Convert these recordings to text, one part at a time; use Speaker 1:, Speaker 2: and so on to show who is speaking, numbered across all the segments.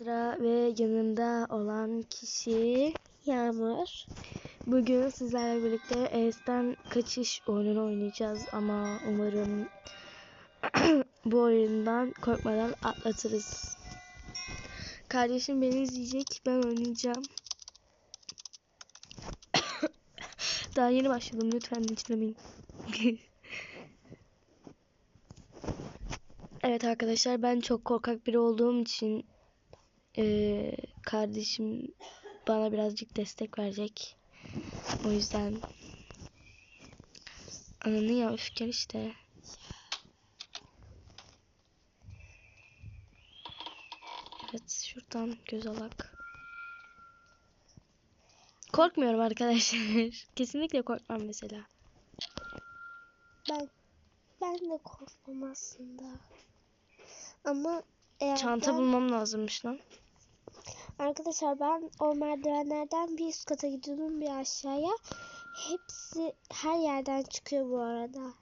Speaker 1: Azra ve yanında olan kişi Yağmur. Bugün sizlerle birlikte E'den kaçış oyununu oynayacağız ama umarım bu oyundan korkmadan atlatırız. Kardeşim beni izleyecek, ben oynayacağım. Daha yeni başladım, lütfen linçlemeyin. evet arkadaşlar, ben çok korkak biri olduğum için ee, kardeşim bana birazcık destek verecek. O yüzden ananı ya gel işte. Evet şuradan göz alak. Korkmuyorum arkadaşlar. Kesinlikle korkmam mesela.
Speaker 2: Ben ben de korkmam aslında. Ama eğer
Speaker 1: Çanta
Speaker 2: ben-
Speaker 1: bulmam lazımmış lan.
Speaker 2: Arkadaşlar ben o merdivenlerden bir üst kata gidiyordum bir aşağıya. Hepsi her yerden çıkıyor bu arada.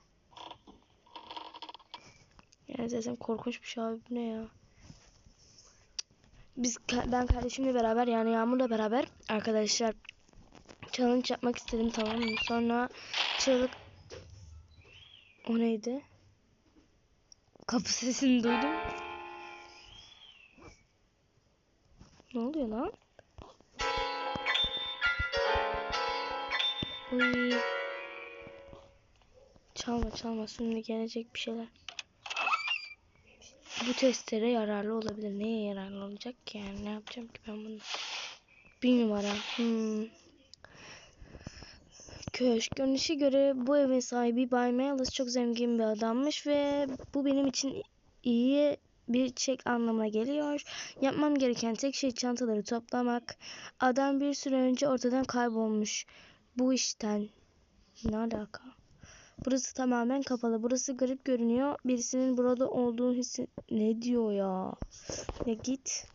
Speaker 1: Yani zaten korkunç bir şey abi ne ya. Biz ben kardeşimle beraber yani Yağmur'la beraber arkadaşlar challenge yapmak istedim tamam mı? Sonra çığlık o neydi? Kapı sesini duydum. Lan? Uy. Çalma çalma şimdi gelecek bir şeyler. Bu testere yararlı olabilir. Neye yararlı olacak ki yani? Ne yapacağım ki ben bunu? Bir numara. Hmm. Köşk. Görünüşe göre bu evin sahibi Bay Mealis çok zengin bir adammış ve bu benim için iyi bir çek anlamına geliyor. Yapmam gereken tek şey çantaları toplamak. Adam bir süre önce ortadan kaybolmuş. Bu işten. Ne alaka? Burası tamamen kapalı. Burası garip görünüyor. Birisinin burada olduğunu hissi... Ne diyor ya? Ya git.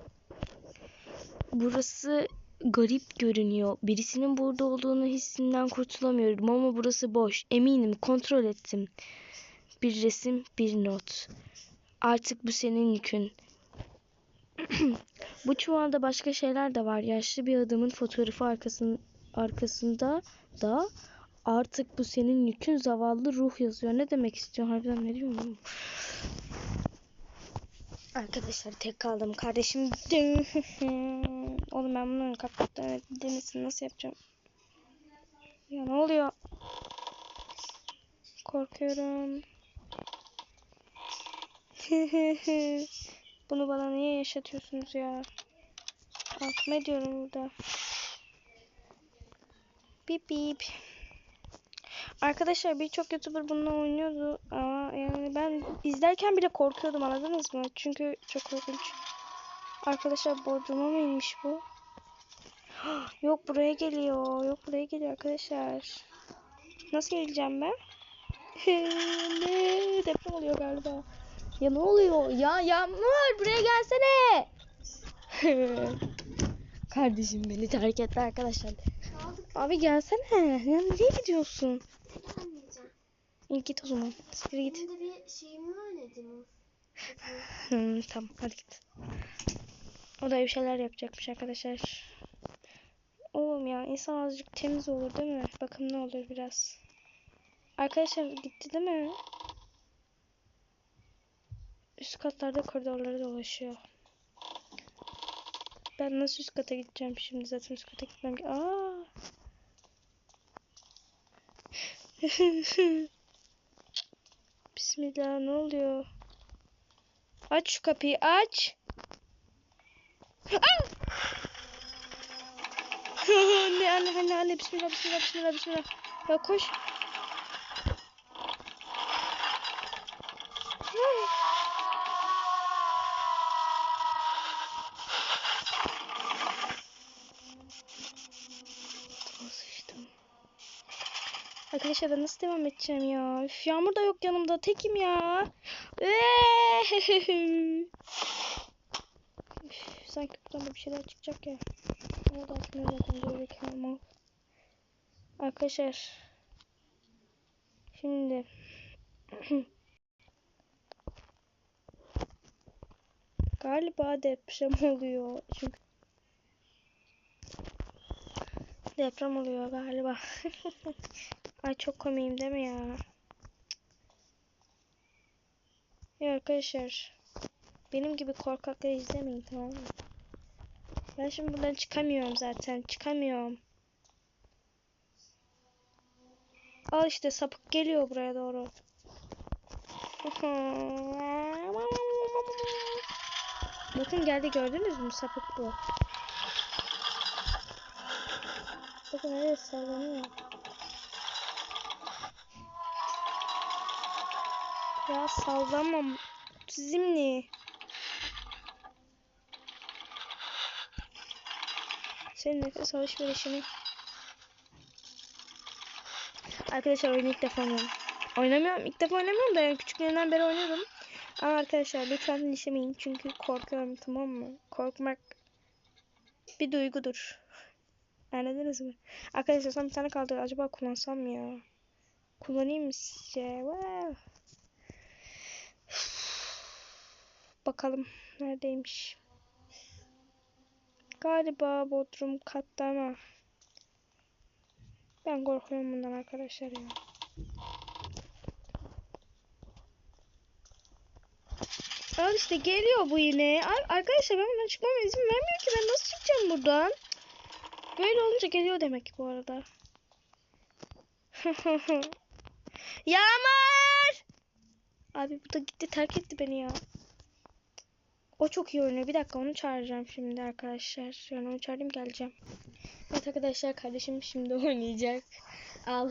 Speaker 1: Burası garip görünüyor. Birisinin burada olduğunu hissinden kurtulamıyorum ama burası boş. Eminim kontrol ettim. Bir resim, bir not. Artık bu senin yükün. bu çuvalda başka şeyler de var. Yaşlı bir adamın fotoğrafı arkasın, arkasında da Artık bu senin yükün zavallı ruh yazıyor. Ne demek istiyor? Harbiden ne diyor oğlum? Arkadaşlar tek kaldım. Kardeşim. Oğlum ben bunun kapattan denesini nasıl yapacağım? Ya ne oluyor? Korkuyorum. Bunu bana niye yaşatıyorsunuz ya? Korkma ediyorum burada. Bip bip. Arkadaşlar birçok YouTuber bununla oynuyordu ama yani ben izlerken bile korkuyordum anladınız mı? Çünkü çok korkunç. Arkadaşlar borcuma mı inmiş bu? Yok buraya geliyor. Yok buraya geliyor arkadaşlar. Nasıl geleceğim ben? ne? Deprem oluyor galiba. Ya ne oluyor? Ya Yağmur buraya gelsene. Kardeşim beni terk etti arkadaşlar. Abi gelsene. Ya nereye gidiyorsun? İyi git o zaman. Siktir git.
Speaker 2: Şimdi bir şeyimi öğrendim.
Speaker 1: Hı, tamam hadi git. O da bir şeyler yapacakmış arkadaşlar. Oğlum ya insan azıcık temiz olur değil mi? Bakın ne olur biraz. Arkadaşlar gitti değil mi? Üst katlarda koridorlara dolaşıyor. Ben nasıl üst kata gideceğim şimdi zaten üst kata gitmem. ge- Aa! Bismillah ne oluyor? Aç şu kapıyı aç. Aa! anne anne anne anne bismillah bismillah bismillah bismillah. Ya koş. Arkadaşlar ben nasıl devam edeceğim ya? Üf, yağmur da yok yanımda. Tekim ya. Üf, sanki buradan da bir şeyler çıkacak ya. Ama da aslında zaten ama. Arkadaşlar. Şimdi. Galiba deprem oluyor. Çünkü deprem oluyor galiba. Ay çok komiyim değil mi ya? Ya arkadaşlar benim gibi korkakları izlemeyin tamam mı? Ben şimdi buradan çıkamıyorum zaten. Çıkamıyorum. Al işte sapık geliyor buraya doğru. Bakın geldi gördünüz mü sapık bu. Bakın öyle sallanıyor. Ya sallamam. Zimni. Senin nefes alışverişini. Arkadaşlar oyunu ilk defa oynuyorum. Oynamıyorum. ilk defa oynamıyorum da yani küçüklüğümden beri oynuyorum. Ama arkadaşlar lütfen dinlemeyin çünkü korkuyorum tamam mı? Korkmak bir duygudur. Anladınız mı? Arkadaşlar son bir tane kaldı. Acaba kullansam ya? Kullanayım mı sizce? Wow. Bakalım neredeymiş. Galiba Bodrum katta ama ben korkuyorum bundan arkadaşlar ya. Al işte geliyor bu yine. Ar- arkadaşlar ben buradan çıkmama izin vermiyor ki. Ben nasıl çıkacağım buradan? Böyle olunca geliyor demek ki bu arada. Yağmur! Abi bu da gitti terk etti beni ya. O çok iyi oynuyor. Bir dakika onu çağıracağım şimdi arkadaşlar. Yani onu çağırayım geleceğim. Evet arkadaşlar kardeşim şimdi oynayacak. Al.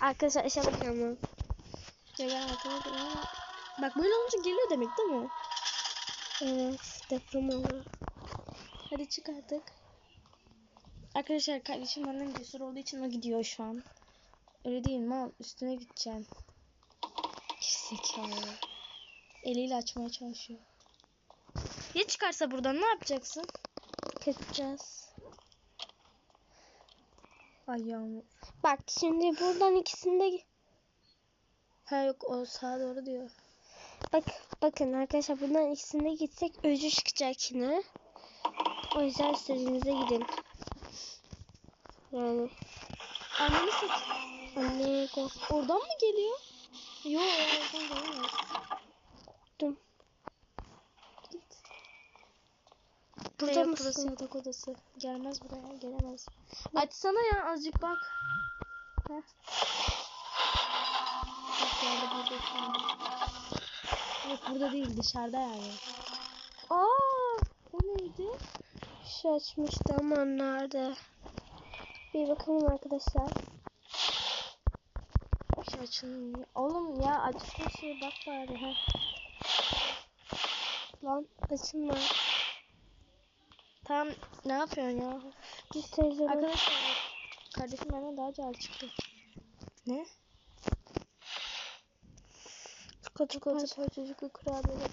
Speaker 2: Arkadaşlar işe
Speaker 1: ama- Bak böyle olunca geliyor demek değil mi?
Speaker 2: Evet deprem oluyor.
Speaker 1: Hadi çık artık. Arkadaşlar kardeşim benden cesur olduğu için o gidiyor şu an. Öyle değil mal üstüne gideceğim. Gerizekalı. Eliyle açmaya çalışıyor. Ya çıkarsa buradan ne yapacaksın?
Speaker 2: Kaçacağız.
Speaker 1: Ay yağmur.
Speaker 2: Bak şimdi buradan ikisinde
Speaker 1: Ha yok o sağa doğru diyor.
Speaker 2: bak bakın arkadaşlar buradan ikisinde gitsek öcü çıkacak yine. O yüzden istediğinize gidin. Yani
Speaker 1: Anneni sat.
Speaker 2: anne kork
Speaker 1: Oradan mı geliyor? Yok oradan gelemez.
Speaker 2: korktum.
Speaker 1: Burada
Speaker 2: Burada
Speaker 1: yok, burası
Speaker 2: mısın?
Speaker 1: yatak odası. Gelmez buraya, gelemez. Açsana ya azıcık bak. Heh. Burada an. Yok burada değil dışarıda yani. Aa, o neydi?
Speaker 2: Bir şey açmıştı ama nerede? Bir bakalım arkadaşlar.
Speaker 1: Açılmıyor. Oğlum ya bir şey bak bari ha.
Speaker 2: Lan açılma.
Speaker 1: Tamam ne yapıyorsun ya?
Speaker 2: Git teyze.
Speaker 1: Arkadaşlar kardeşim benden daha cahil çıktı. Ne?
Speaker 2: Çikolata
Speaker 1: Çikolata çocuklu kurabiye.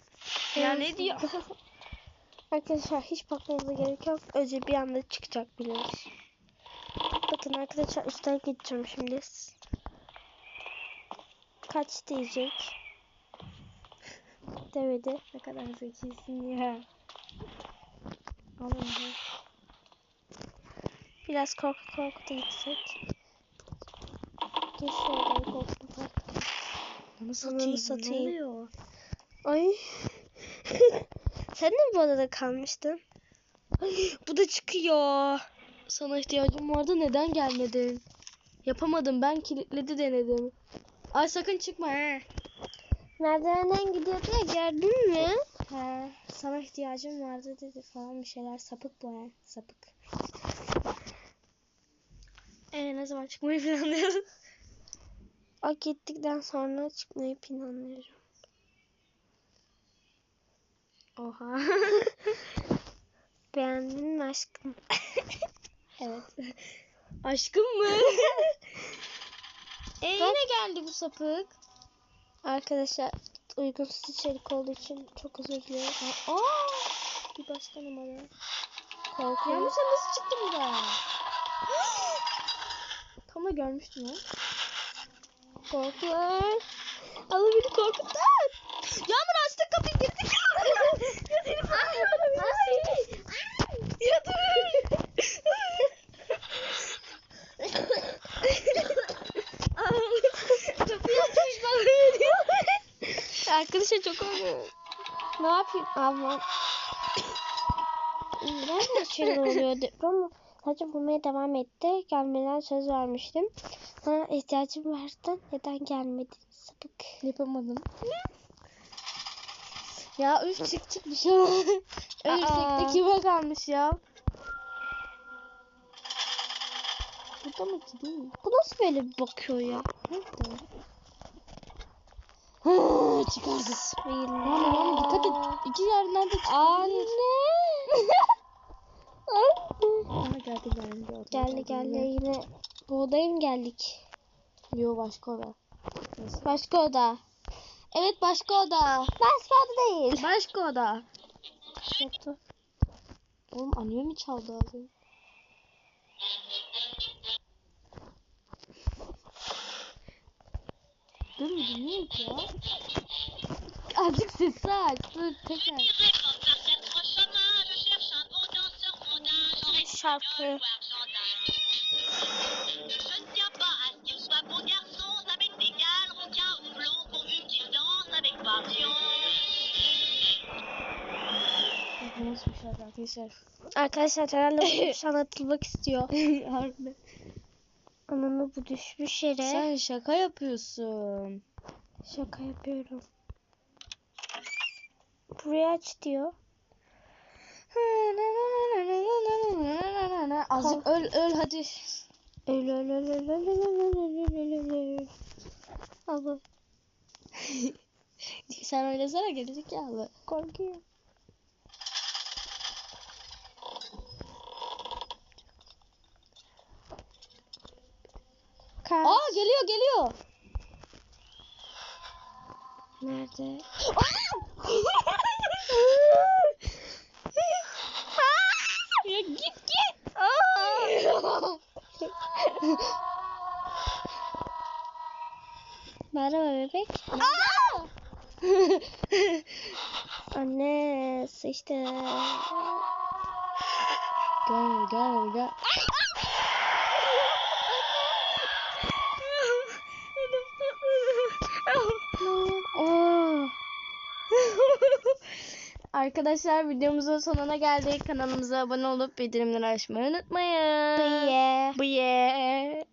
Speaker 1: Ya ne diyor?
Speaker 2: Arkadaşlar hiç bakmanıza gerek yok. Öce bir anda çıkacak biliyoruz. Bakın arkadaşlar üstten geçeceğim şimdi. Kaç diyecek? Demedi.
Speaker 1: Ne kadar zekisin ya. Alın.
Speaker 2: Biraz korku korkuta gitsek. Dur şuradan korktum korktum.
Speaker 1: Onu
Speaker 2: satayım, satayım.
Speaker 1: Ne oluyor?
Speaker 2: Ay. Sen de mi bu odada kalmıştın?
Speaker 1: Bu da çıkıyor. Sana ihtiyacım vardı neden gelmedin? Yapamadım ben kilitledi denedim. Ay sakın çıkma he.
Speaker 2: Merdivenden gidiyordu ya gördün mü?
Speaker 1: He. Sana ihtiyacım vardı dedi falan bir şeyler sapık bu he. Sapık. Ee ne zaman çıkmayı planlıyorsun?
Speaker 2: O gittikten sonra çıkmayı planlıyorum.
Speaker 1: Oha.
Speaker 2: Beğendin mi aşkım?
Speaker 1: evet. Aşkım mı? E yine geldi bu sapık.
Speaker 2: Arkadaşlar uygunsuz içerik olduğu için çok özür diliyorum.
Speaker 1: Aa, bir başka numara.
Speaker 2: Korkuyorum.
Speaker 1: Ya sen nasıl çıktın buradan? Tam da görmüştüm ya.
Speaker 2: Korkular. Allah beni korkutan.
Speaker 1: Yağmur açtı kapıyı girdik. Ya dur. Kapıyı açmış bana veriyor. Arkadaşlar çok.
Speaker 2: Ne yapayım ama Nereden şeyler oluyordu ama sadece bulmaya devam etti. Gelmeden söz vermiştim. Sana ihtiyacım vardı. Neden gelmedin? Sapık.
Speaker 1: Yapamadım. Ya üf çık çık bir olmaz. Ölürsek de
Speaker 2: Aa.
Speaker 1: kime kalmış ya? Burada mı ki değil mi?
Speaker 2: Bu nasıl böyle bakıyor ya?
Speaker 1: Nerede? Çıkardı.
Speaker 2: Bismillah.
Speaker 1: Mama mama dikkat et. İki yerden de çıkabilir.
Speaker 2: Anne.
Speaker 1: Aha geldi geldi.
Speaker 2: geldi geldi yine. Bu odaya mı geldik?
Speaker 1: Yo başka oda. Neyse.
Speaker 2: Başka oda.
Speaker 1: Evet başka oda.
Speaker 2: Başka oda değil.
Speaker 1: Başka oda.
Speaker 2: Yoktu.
Speaker 1: Oğlum annem mi çaldı önce? Dur mu dinliyorum ki ya? azıcık sesi aç. Dur tekrar.
Speaker 2: Şarkı.
Speaker 1: arkadaşlar.
Speaker 2: Arkadaşlar herhalde anlatılmak istiyor.
Speaker 1: Harbi.
Speaker 2: Anamı bu düşmüş yere.
Speaker 1: Sen şaka yapıyorsun.
Speaker 2: Şaka yapıyorum. Buraya aç diyor.
Speaker 1: Azıcık öl öl hadi.
Speaker 2: Öl öl öl öl öl öl öl öl öl öl öl. Allah
Speaker 1: Sen oynasana gelecek ya abi.
Speaker 2: korkuyorum. Kaç.
Speaker 1: Aa geliyor geliyor.
Speaker 2: Nerede?
Speaker 1: Ya git git.
Speaker 2: Merhaba bebek. Anne sıçtı.
Speaker 1: gel gel gel. Arkadaşlar videomuzun sonuna geldik. Kanalımıza abone olup bildirimleri açmayı unutmayın.
Speaker 2: Bye.
Speaker 1: Bye.